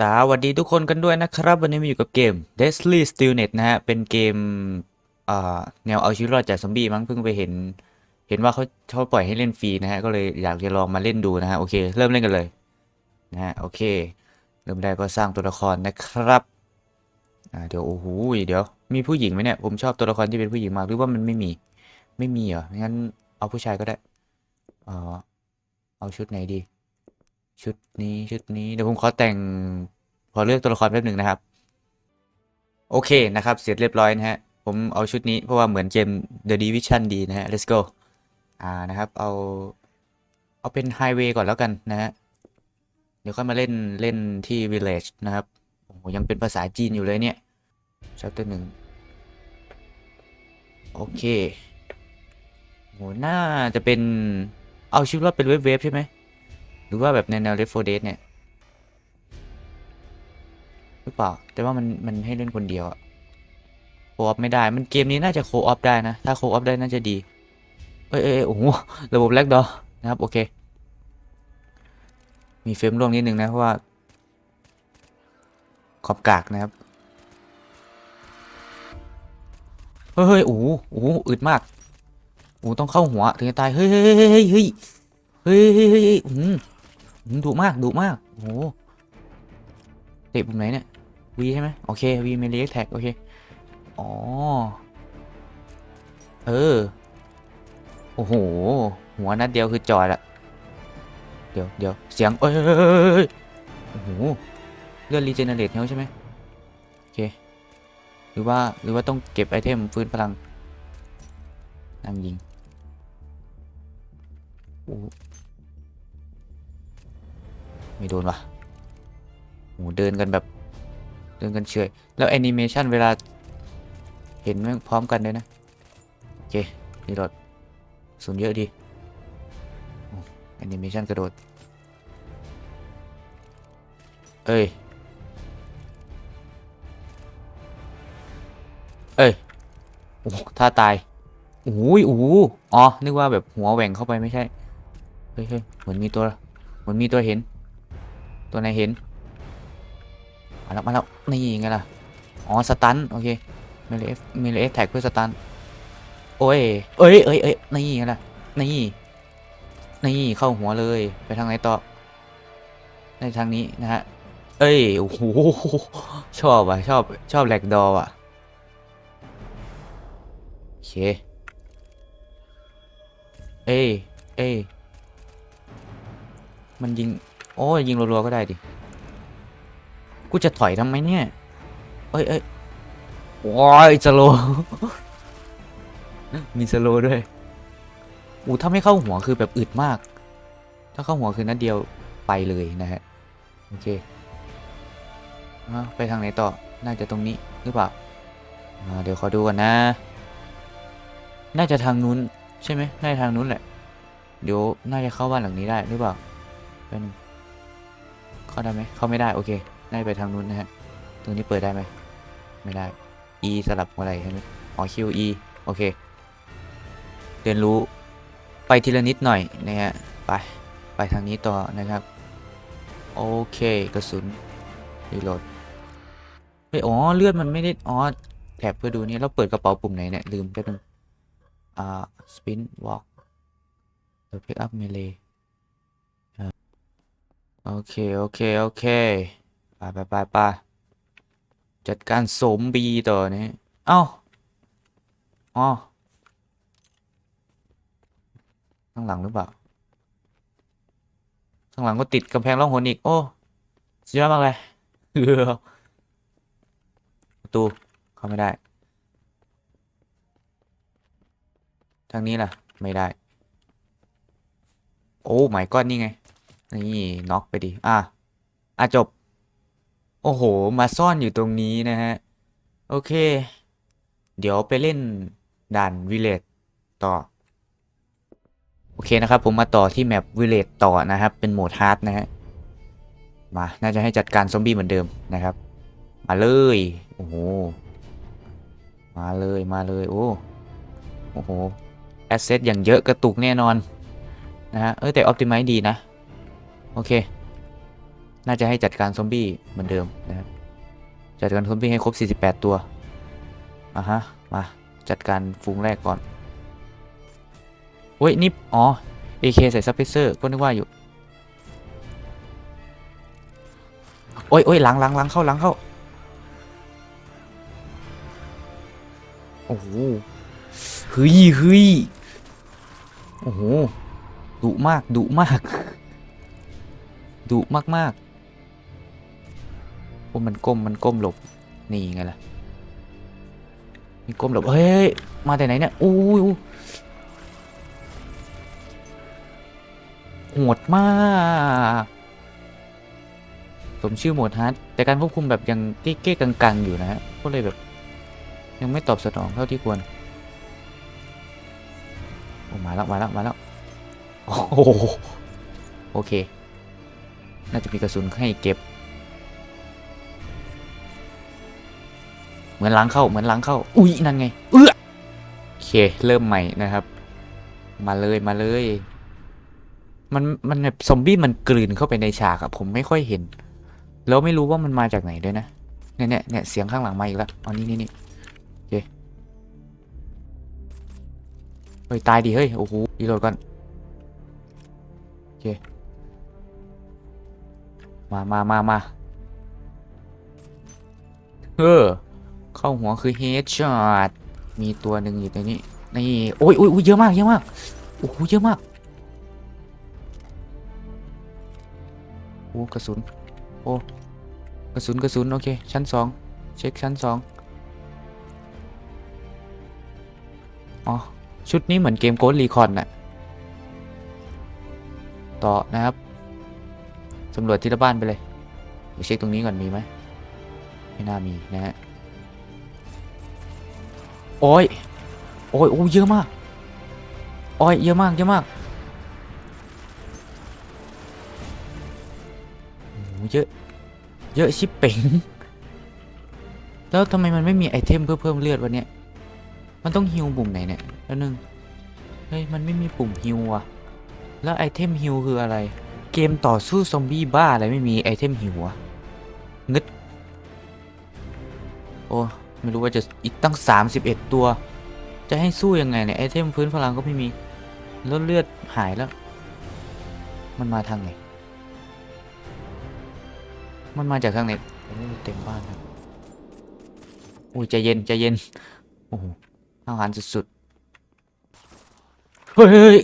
สวัสดีทุกคนกันด้วยนะครับ วันนี้มาอยู่กับเกม Deathly Stillnet นะฮะ เป็นเกมแนวเอาชีวิตรอดจากซอมบี้มั้งเพิ่งไปเห็น เห็นว่าเขาเขาปล่อยให้เล่นฟรีนะฮะ ก็เลยอยากจะลองมาเล่นดูนะฮะ โอเค เริ่มเล่นกันเลย นะฮะ โอเค เริ่มได้ก็สร้างตัวละครนะครับเดี๋ยวโอ้โหเดี๋ยว มีผู้หญิงไหมเนี่ย ผมชอบตัวละครที่เป็นผู้หญิงมากหรือว่ามันไม่มี ไม่มีเหรองั้นเอาผู้ชายก็ได้อ่าเอาชุดไหนดี ชุดนี้ชุดนี้เดี๋ยวผมขอแต่งขอเลือกตัวละครแป๊บหนึ่งนะครับ โอเคนะครับ เสร็จเรียบร้อยนะฮะ ผมเอาชุดนี้เพราะว่าเหมือนเกม The Division ดีนะฮะ let's go อ่านะครับ เอาเอาเป็น Highway ก่อนแล้วกันนะฮะ เดี๋ยวค่อยมาเล่นเล่นที่ Village นะครับโอ้ยังเป็นภาษาจีนอยู่เลยเนี่ย chapter หนึ่งโอเคโหน่าจะเป็นเอาชีวิตรอดเป็นเว็บๆใช่ไหม หรือว่าแบบในแนว Left 4 Dead เนี่ยหรือเปล่า แต่ว่ามันมันให้เล่นคนเดียวอะโคออฟไม่ได้ มันเกมนี้น่าจะโคออฟได้นะ ถ้าโคออฟได้น่าจะดี เอ้ยเอ้ยโอ้โหระบบแลกดอนะครับ โอเค มีเฟรมร่วงนิดนึงนะ เพราะว่า ขอบกากนะครับ เฮ้ยโอ้โหโอ้โหอึดมากโอ้ต้องเข้าหัวถึงจะตาย เฮ้ยเฮ้ยเฮ้ยเฮ้ยเฮ้ยเฮ้ยเฮ้ย ดุมากดุมากโอ้โหเตะปุ่มไหนเนี่ยวีใช่ไหมโอเควีเมลีแท็กโอเคอ๋อเออโอ้โหหัวนัดเดียวคือจอยละเดี๋ยวเดี๋ยวเสียงเอ้ยเอ้ยโอ้โหเลือนรีเจนเนเรตเฮลใช่ไหมโอเคหรือว่าหรือว่าต้องเก็บไอเทมฟื้นพลังนั่งยิงโอ้ ไม่โดนวะโอ้เดินกันแบบ เดินกันเฉยแล้วแอนิเมชันเวลา เห็นแม่งพร้อมกันเลยนะ โอเครีโหลดสูนเยอะดีแอนิเมชันกระโดด เอ้ย เอ้ย โอ้ท่าตายโอ้ยโอ้อ๋อ นึกว่าแบบหัวแหว่งเข้าไปไม่ใช่ เฮ้ยเฮ้ยเหมือนมีตัว เหมือนมีตัวเห็น ตัวไหนเห็น มาแล้วมาแล้วนี่ไงล่ะ อ๋อสตันโอเคเมลเอฟเมลเอฟแท็กเพื่อสตันโอ้ยเอ้ยเอ้ยเอ้ยนี่ไงล่ะนี่นี่เข้าหัวเลยไปทางไหนต่อในทางนี้นะฮะ เอ้ยโอ้โหชอบอะชอบชอบแหลกดออะโอเคเอ้ยเอ้ยมันยิง โอ้ยยิงรัวๆก็ได้ดิ กูจะถอยทำไมเนี่ยเอ้ยเอ้ยโอ้ยสโล มีสโลด้วย อู้ถ้าไม่เข้าหัวคือแบบอึดมาก ถ้าเข้าหัวคือนัดเดียวไปเลยนะฮะ โอเคอะไปทางไหนต่อ น่าจะตรงนี้หรือเปล่าอ่าเดี๋ยวขอดูกันนะ น่าจะทางนู้นใช่ไหมน่าจะทางนู้นแหละ เดี๋ยวน่าจะเข้าบ้านหลังนี้ได้หรือเปล่าเป็นงาได้ไหมเข้าไม่ได้โอเคน่าจะไปทางนู้นนะฮะตรงนี้เปิดได้ไหมไม่ได้ e สลับอะไรใช่ไหมอ๋อ q e โอเค เรียนรู้ไปทีละนิดหน่อยนะฮะไปไปทางนี้ต่อนะครับโอเคกระสุนรีโหลดเฮ้ยอ๋อเลือดมันไม่ได้อ๋อแถบเพื่อดูนี่เราเปิดกระเป๋าปุ่มไหนเนี่ยลืมแป๊บนึงอ่า spin walk เดี๋ยว pick up melee อ่ เค โอเค โอเค ไปไปไปไปจัดการสมบีต่อนี้เอ้าอ๋อข้างหลังหรือเปล่า ข้างหลังก็ติดกำแพงร่องหนอีก โอ้สุดยอดมากเลยเออประตูเข้าไม่ได้ ทางนี้ล่ะ ไม่ได้ โอ้หมายก้อนนี่ไง นี่น็อกไปดิ อะ อะจบ โอ้โห มาซ่อนอยู่ตรงนี้นะฮะ โอเค เดี๋ยวไปเล่นด่านวิเลจต่อ โอเคนะครับ ผมมาต่อที่แมปวิเลจต่อนะครับ เป็นโหมดฮาร์ดนะฮะ มา น่าจะให้จัดการซอมบี้เหมือนเดิมนะครับ มาเลย โอ้โห มาเลยมาเลย โอ้ โอ้โห แอสเซทอย่างเยอะกระตุกแน่นอนนะฮะ เออแต่ออ t ติ i z e ดีนะ โอเค น่าจะให้จัดการซอมบี้เหมือนเดิมนะครับ จัดการซอมบี้ให้ครบ 48 ตัวอะฮะ มาจัดการฟูงแรกก่อนเฮ้ยนี่อ๋อ AK ใส่ซับเพเซอร์ก็นึกว่าอยู่ โอ้ยโอ้ยหลังหลังหลังเข้าหลังเข้า โอ้โหเฮ้ยเฮ้ยโอ้โหดุมากดุมาก ดุมากๆโอ้มันก้มมันก้มหลบ นี่ไงล่ะมีก้มหลบ เฮ้ย มาแต่ไหนเนี่ยอู้ยอู้โหดมาก สมชื่อโหมดฮาร์ดแต่การควบคุมแบบยังเก้ๆกังๆอยู่นะฮะก็เลยแบบ ยังไม่ตอบสนองเท่าที่ควรโอ้มาแล้วมาแล้วมาแล้วโอ้โหโอเค น่าจะมีกระสุนให้เก็บ เหมือนหล้างเข้าเหมือนหล้างเข้า อุ๊ยนั่นไงเอือโอเคเริ่มใหม่นะครับ มาเลยมาเลย มันมันแบบซอมบี้มันกลืนเข้าไปในฉากอะผมไม่ค่อยเห็น แล้วไม่รู้ว่ามันมาจากไหนด้วยนะเนี่ยเนี่ยเนี่ยเสียงข้างหลังมาอีกแล้วอ๋อนี่นี่นี่โอเคเฮ้ยตายดิเฮ้ยโอ้โหรีโหลดก่อนโอเค มามามามาเออเข้าหัวคือเฮดช็อตมีตัวหนึ่งอยู่ในนี้นี่โอ้ยโอ้ยโอ้ยเยอะมากเยอะมากโอ้โหเยอะมากโอ้กระสุนโอ้กระสุนกระสุนโอเคชั้นสองเช็คชั้นสองอ๋อชุดนี้เหมือนเกมโก d รีคอนน่ะต่อนะครับ สำรวจทีละบ้านไปเลยเดี๋ยวเช็คตรงนี้ก่อนมีไหมไม่น่ามีนะฮะโอ้ยโอ้ยโอ้ยเยอะมากโอ้ยเยอะมากเยอะมากเยอะ เยอะชิบเป่งแล้วทำไมมันไม่มีไอเทมเพื่อเพิ่มเลือดวะเนี่ยมันต้องฮิวปุ่มไหนเนี่ยแล้วนึงเฮ้ยมันไม่มีปุ่มฮิวอะแล้วไอเทมฮิวคืออะไร เกมต่อสู้ซอมบี้บ้าอะไรไม่มีไอเทมฮิวงึด โอ้ ไม่รู้ว่าจะอีกตั้ง 31 ตัว จะให้สู้ยังไงเนี่ยไอเทมพื้นพลังก็ไม่มีล้วเลือดหายแล้ว มันมาทางไหน มันมาจากทางไหนเต็มบ้านครับโอ้ยใจเย็นใจเย็น โอ้โหอาหารสุดๆ เฮ้ย